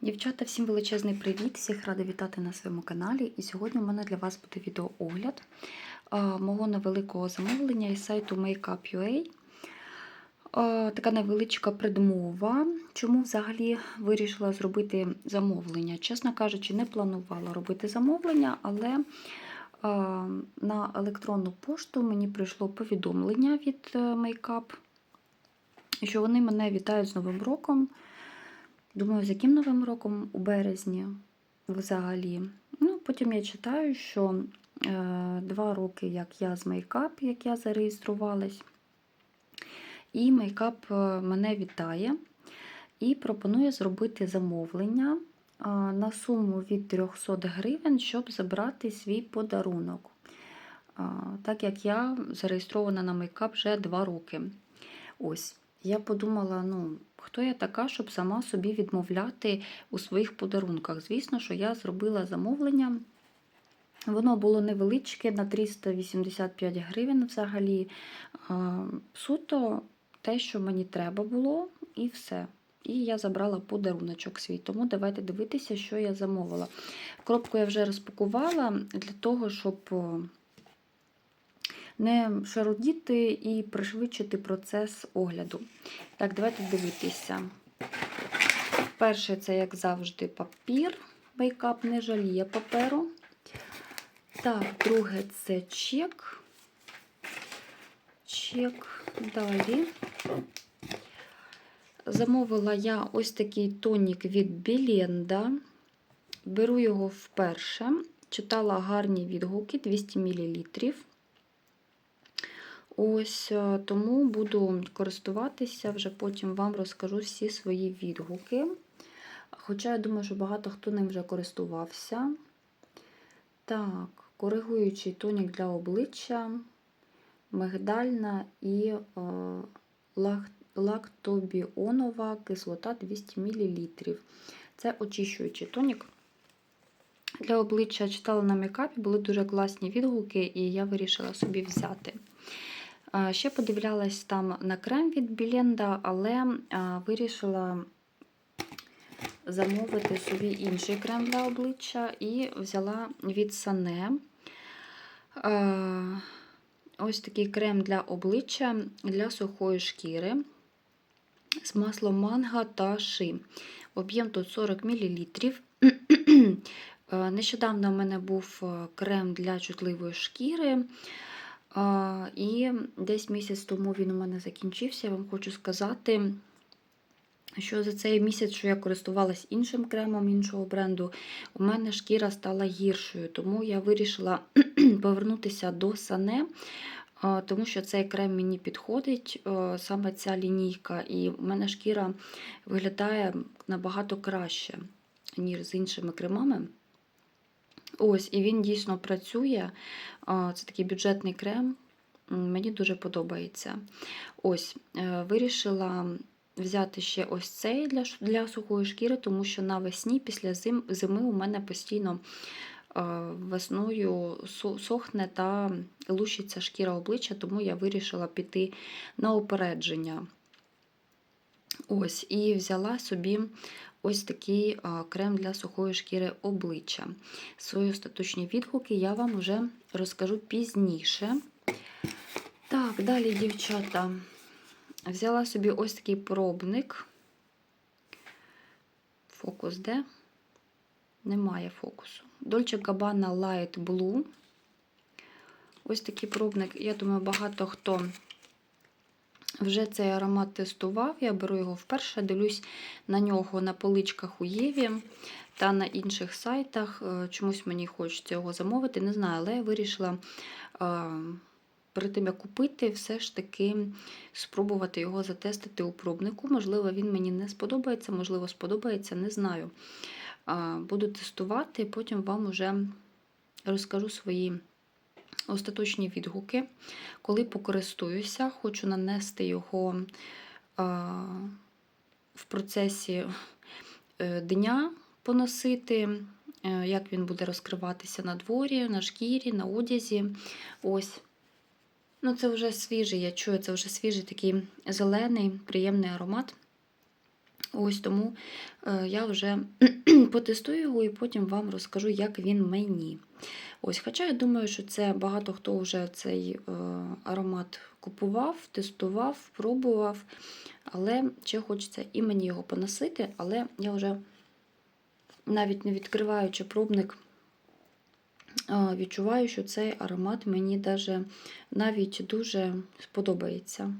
Дівчата, всім величезний привіт! Всіх рада вітати на своєму каналі. І сьогодні у мене для вас буде відеоогляд а, мого невеликого замовлення із сайту Makeup.ua. А, Така невеличка предмова. Чому взагалі вирішила зробити замовлення? Чесно кажучи, не планувала робити замовлення, але на електронну пошту мені прийшло повідомлення від е, Makeup, що вони мене вітають з Новим роком. Думаю, з яким новим роком у березні взагалі. Ну, Потім я читаю, що е, два роки, як я з мейкап, як я зареєструвалась, і мейкап е, мене вітає і пропонує зробити замовлення е, на суму від 300 гривень, щоб забрати свій подарунок. Е, так як я зареєстрована на мейкап вже два роки. Ось. Я подумала, ну, хто я така, щоб сама собі відмовляти у своїх подарунках. Звісно, що я зробила замовлення. Воно було невеличке на 385 гривень взагалі. Суто те, що мені треба було, і все. І я забрала подаруночок свій. Тому давайте дивитися, що я замовила. Коробку я вже розпакувала для того, щоб не шародіти і пришвидшити процес огляду. Так, давайте дивитися. Перше, це, як завжди, папір. Мейкап не жаліє паперу. Так, друге це чек. Чек. Далі. Замовила я ось такий тонік від Біленда. Беру його вперше. Читала гарні відгуки 200 мл. Ось е, тому буду користуватися, вже потім вам розкажу всі свої відгуки. Хоча я думаю, що багато хто ним вже користувався. Так, коригуючий тонік для обличчя, мигдальна і е, лактобіонова кислота 200 мл. Це очищуючий тонік. Для обличчя читала на мейкапі, були дуже класні відгуки, і я вирішила собі взяти. Ще подивлялась там на крем від Біленда, але вирішила замовити собі інший крем для обличчя і взяла від Сане ось такий крем для обличчя для сухої шкіри з маслом манго та ши. Об'єм тут 40 мл. Нещодавно в мене був крем для чутливої шкіри. І десь місяць тому він у мене закінчився. Я вам хочу сказати, що за цей місяць, що я користувалась іншим кремом іншого бренду, у мене шкіра стала гіршою. Тому я вирішила повернутися до Сане, тому що цей крем мені підходить, саме ця лінійка, і у мене шкіра виглядає набагато краще, ніж з іншими кремами. Ось, і він дійсно працює. Це такий бюджетний крем. Мені дуже подобається. Ось, е, вирішила взяти ще ось цей для для сухої шкіри, тому що навесні, після зим, зими, у мене постійно весною сохне та лущиться шкіра обличчя, тому я вирішила піти на опередження. Ось, і взяла собі ось такий крем для сухої шкіри обличчя. Свої остаточні відгуки я вам вже розкажу пізніше. Так, далі, дівчата, взяла собі ось такий пробник. Фокус де? Немає фокусу. Dolce Gabbana Light Blue. Ось такий пробник, я думаю, багато хто вже цей аромат тестував, я беру його вперше, дивлюсь на нього на поличках у Єві та на інших сайтах. Е, чомусь мені хочеться його замовити, не знаю, але я вирішила е, перед тим, як купити, все ж таки спробувати його затестити у пробнику. Можливо, він мені не сподобається, можливо, сподобається, не знаю. Е, буду тестувати, потім вам вже розкажу свої остаточні відгуки. Коли покористуюся, хочу нанести його в процесі е, дня поносити, е, як він буде розкриватися на дворі, на шкірі, на одязі. Ось. Ну, Це вже свіжий, я чую, це вже свіжий такий зелений, приємний аромат. Ось тому е, я вже потестую його і потім вам розкажу, як він мені. Ось, Хоча я думаю, що це багато хто вже цей е, аромат купував, тестував, пробував. Але ще хочеться і мені його поносити, але я вже навіть не відкриваючи пробник, е, відчуваю, що цей аромат мені даже навіть дуже сподобається.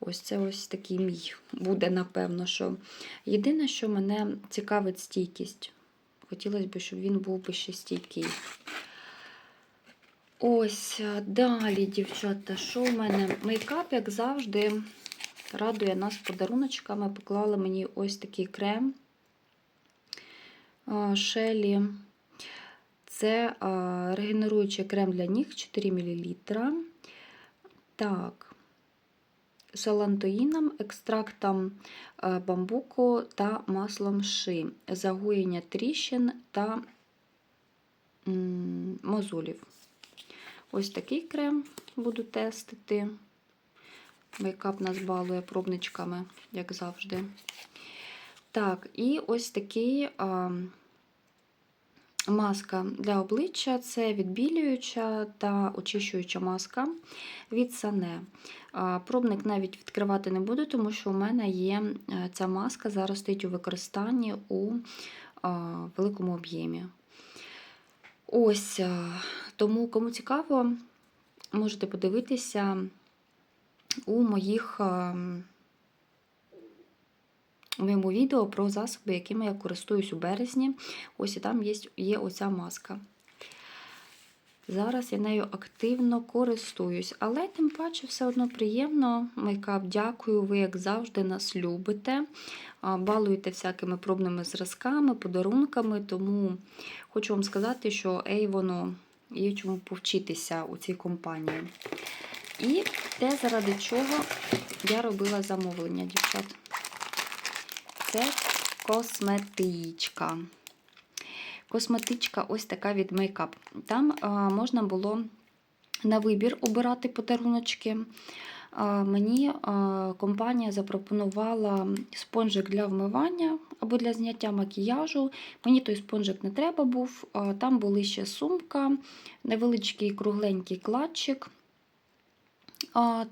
Ось це ось такий мій буде, напевно, що. Єдине, що мене цікавить стійкість. Хотілося б, щоб він був би ще стійкий. Ось, далі, дівчата, що в мене? Мейкап, як завжди, радує нас подаруночками. Поклали мені ось такий крем Шелі. Це регенеруючий крем для ніг 4 мл. Так, з алантоїном, екстрактом е, бамбуку та маслом ши, загоєння тріщин та мозолів. Ось такий крем буду тестити. Мейкап нас балує пробничками, як завжди. Так, і ось такий а, маска для обличчя це відбілююча та очищуюча маска від Сане. Пробник навіть відкривати не буду, тому що у мене є е, ця маска, зараз стоїть у використанні у великому об'ємі. Ось, тому, кому цікаво, можете подивитися у моїх у моєму відео про засоби, якими я користуюсь у березні. Ось і там є, є оця маска. Зараз я нею активно користуюсь, але тим паче все одно приємно. Мейкап, дякую, ви, як завжди, нас любите. Балуєте всякими пробними зразками, подарунками, тому хочу вам сказати, що Ейвону є чому повчитися у цій компанії. І те, заради чого я робила замовлення, дівчат. Це косметичка. Косметичка ось така від Makeup. Там а, можна було на вибір обирати подаруночки. А, мені а, компанія запропонувала спонжик для вмивання або для зняття макіяжу. Мені той спонжик не треба був. А, там були ще сумка, невеличкий кругленький кладчик.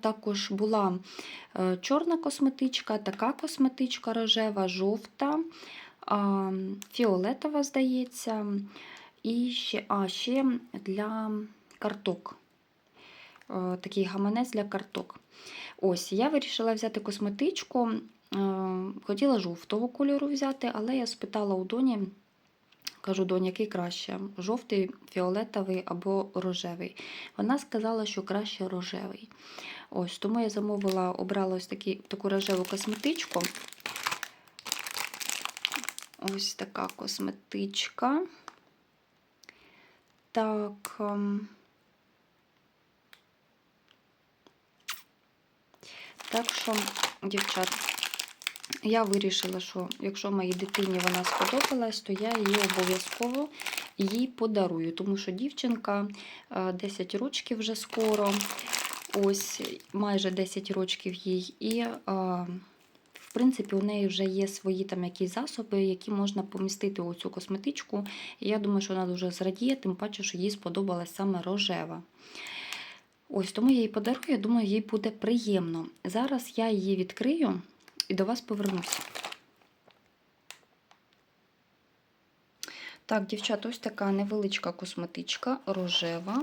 Також була е, чорна косметичка, така косметичка рожева, жовта, фіолетова, здається, і ще, а, ще для карток. Е, Такий гаманець для карток. Ось, я вирішила взяти косметичку. е, Хотіла жовтого кольору взяти, але я спитала у доні. Кажу, донь, який краще? Жовтий, фіолетовий або рожевий. Вона сказала, що краще рожевий. Ось, Тому я замовила, обрала ось такі, таку рожеву косметичку. Ось така косметичка. Так. ем, Так що, дівчат, я вирішила, що якщо моїй дитині вона сподобалась, то я її обов'язково їй подарую, тому що дівчинка е, 10 років вже скоро, ось майже 10 років їй, і е, в принципі у неї вже є свої там якісь засоби, які можна помістити у цю косметичку. Я думаю, що вона дуже зрадіє, тим паче, що їй сподобалась саме рожева. Ось тому я їй подарую, я думаю, їй буде приємно. Зараз я її відкрию і до вас повернуся. Так, дівчат, ось така невеличка косметичка рожева.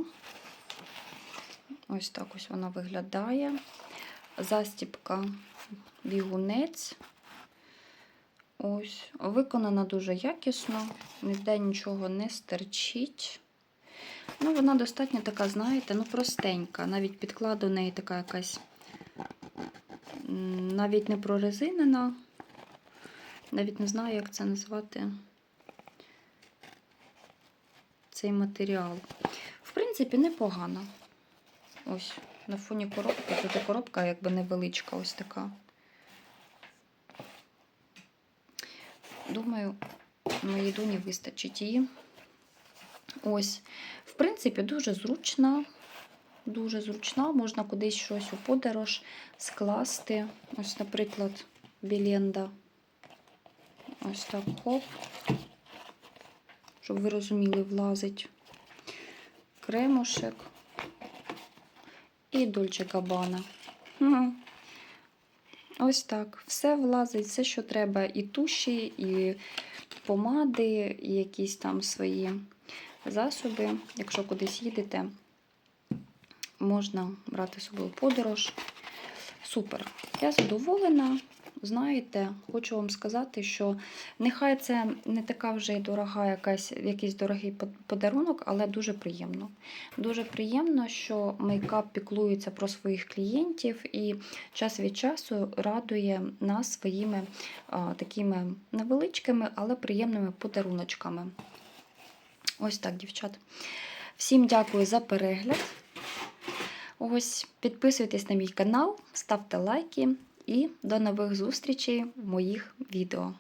Ось так ось вона виглядає. Застіпка бігунець. Ось, виконана дуже якісно, ніде нічого не стерчить. Ну, вона достатньо така, знаєте, ну простенька. Навіть підклад у неї така якась навіть не прорезинена. Навіть не знаю, як це назвати цей матеріал. В принципі, непогано. Ось, на фоні коробки. Тут і коробка якби невеличка, ось така. Думаю, моїй доні вистачить її. Ось, в принципі, дуже зручна. Дуже зручна, можна кудись щось у подорож скласти. Ось, наприклад, Біленда. Ось так хоп. Щоб ви розуміли, влазить кремушек і Дольче Габана. Ось так. Все влазить, все, що треба. І туші, і помади, і якісь там свої засоби. Якщо кудись їдете, можна брати з собою подорож. Супер. Я задоволена. Знаєте, хочу вам сказати, що нехай це не така вже дорога, якась, якийсь дорогий подарунок, але дуже приємно. Дуже приємно, що мейкап піклується про своїх клієнтів і час від часу радує нас своїми а, такими невеличкими, але приємними подаруночками. Ось так, дівчат. Всім дякую за перегляд. Ось підписуйтесь на мій канал, ставте лайки і до нових зустрічей в моїх відео.